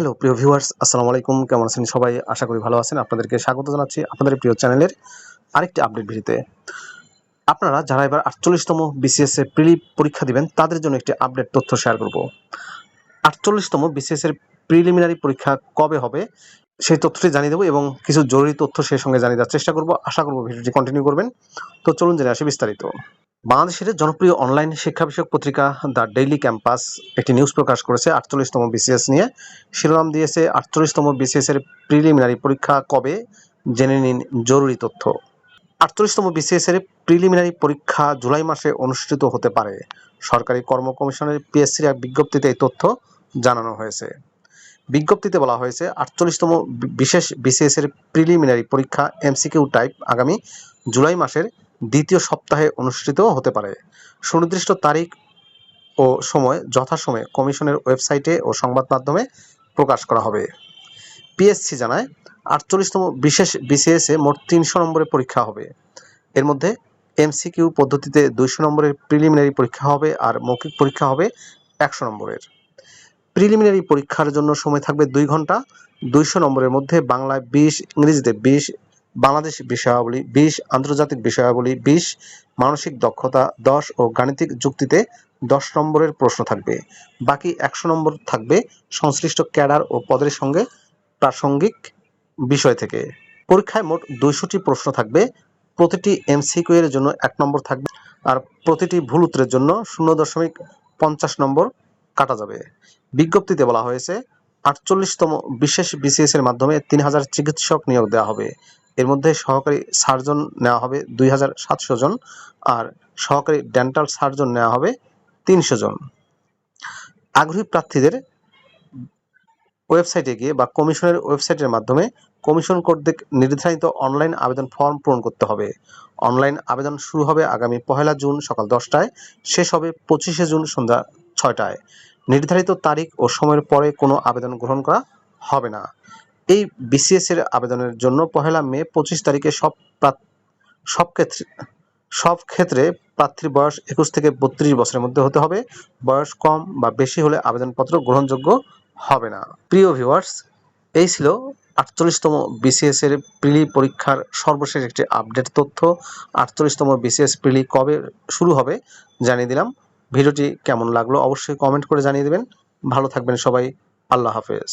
Hello, প্রিয় viewers, আসসালামু আলাইকুম। কেমন আছেন সবাই? আশা করি ভালো আছেন। আপনাদেরকে স্বাগত জানাচ্ছি আপনাদের প্রিয় চ্যানেলের আরেকটি আপডেট ভিডিওতে। আপনারা যারা এবার আটচল্লিশতম বিসিএস এর প্রিলি পরীক্ষা দিবেন, তাদের জন্য একটি আপডেট তথ্য শেয়ার করব। আটচল্লিশতম বিসিএস এর প্রিলিমিনারি পরীক্ষা কবে হবে, সেই তথ্যটি জানিয়ে দেবো এবং কিছু জরুরি তথ্য সেই সঙ্গে জানিয়ে দেওয়ার চেষ্টা করব। আশা করব ভিডিওটি কন্টিনিউ করবেন। তো চলুন জেনে আসি বিস্তারিত। বাংলাদেশের জনপ্রিয় অনলাইন শিক্ষা বিষয়ক পত্রিকা দ্য ডেইলি ক্যাম্পাস একটি নিউজ প্রকাশ করেছে। আটচল্লিশতম বিসিএস নিয়ে। শিরোনাম দিয়েছে, আটচল্লিশতম বিসিএস এর প্রিলিমিনারি পরীক্ষা কবে? জেনে নিন জরুরি তথ্য। আটচল্লিশতম বিসিএস এর প্রিলিমিনারি পরীক্ষা জুলাই মাসে অনুষ্ঠিত হতে পারে। সরকারি কর্ম কমিশনের পিএসসির এক বিজ্ঞপ্তিতে এই তথ্য জানানো হয়েছে। বিজ্ঞপ্তিতে বলা হয়েছে, আটচল্লিশতম বিশেষ বিসিএস এর প্রিলিমিনারি পরীক্ষা এমসিকিউ টাইপ আগামী জুলাই মাসের দ্বিতীয় সপ্তাহে অনুষ্ঠিত হতে পারে। সুনির্দিষ্ট তারিখ ও সময় যথাসময়ে কমিশনের ওয়েবসাইটে ও সংবাদ মাধ্যমে প্রকাশ করা হবে। পিএসসি জানায়, আটচল্লিশতম বিশেষ বিসিএস মোট তিনশো নম্বরের পরীক্ষা হবে। এর মধ্যে এমসিকিউ পদ্ধতিতে দুইশো নম্বরের প্রিলিমিনারি পরীক্ষা হবে আর মৌখিক পরীক্ষা হবে একশো নম্বরের। প্রিলিমিনারি পরীক্ষার জন্য সময় থাকবে দুই ঘণ্টা। দুইশো নম্বরের মধ্যে বাংলায় বিশ, ইংরেজিতে বিশ বাংলাদেশ বিষয়াবলী, বিশ আন্তর্জাতিক বিষয়াবলী, বিশ মানসিক দক্ষতা, দশ ও গাণিতিক যুক্তিতে দশ নম্বরের প্রশ্ন থাকবে। বাকি একশো নম্বর থাকবে সংশ্লিষ্ট ক্যাডার ও পদের সঙ্গে প্রাসঙ্গিক বিষয় থেকে। পরীক্ষায় মোট দুইশোটি প্রশ্ন থাকবে, প্রতিটি এমসিকিউ এর জন্য এক নম্বর থাকবে আর প্রতিটি ভুল উত্তরের জন্য শূন্য দশমিক পঞ্চাশ নম্বর কাটা যাবে। বিজ্ঞপ্তিতে বলা হয়েছে, আটচল্লিশতম বিশেষ বিসিএস এর মাধ্যমে তিন হাজার চিকিৎসক নিয়োগ দেওয়া হবে। এর মধ্যে সহকারী সার্জন নেওয়া হবে দুই হাজার সাতশো জন আর সহকারী ডেন্টাল সার্জন নেওয়া হবে তিনশো জন। আগ্রহী প্রার্থীদের ওয়েবসাইটে গিয়ে বা কমিশনের ওয়েবসাইটের মাধ্যমে কমিশন কর্তৃক নির্ধারিত অনলাইন আবেদন ফর্ম পূরণ করতে হবে। অনলাইন আবেদন শুরু হবে আগামী পহেলা জুন সকাল দশটায়, শেষ হবে পঁচিশে জুন সন্ধ্যা ছয়টায়। নির্ধারিত তারিখ ও সময়ের পরে কোনো আবেদন গ্রহণ করা হবে না। এই বিসিএস এর আবেদনের জন্য পহেলা মে পঁচিশ তারিখে সব সব ক্ষেত্রে সব ক্ষেত্রে প্রার্থীর বয়স একুশ থেকে বত্রিশ বছরের মধ্যে হতে হবে। বয়স কম বা বেশি হলে আবেদনপত্র গ্রহণযোগ্য হবে না। প্রিয় ভিউয়ার্স, এই ছিল আটচল্লিশতম বিসিএস এর প্রিলি পরীক্ষার সর্বশেষ একটি আপডেট তথ্য। আটচল্লিশতম বিসিএস প্রিলি কবে শুরু হবে জানিয়ে দিলাম। ভিডিওটি কেমন লাগল অবশ্যই কমেন্ট করে জানিয়ে দেবেন। ভালো থাকবেন সবাই। আল্লাহ হাফেজ।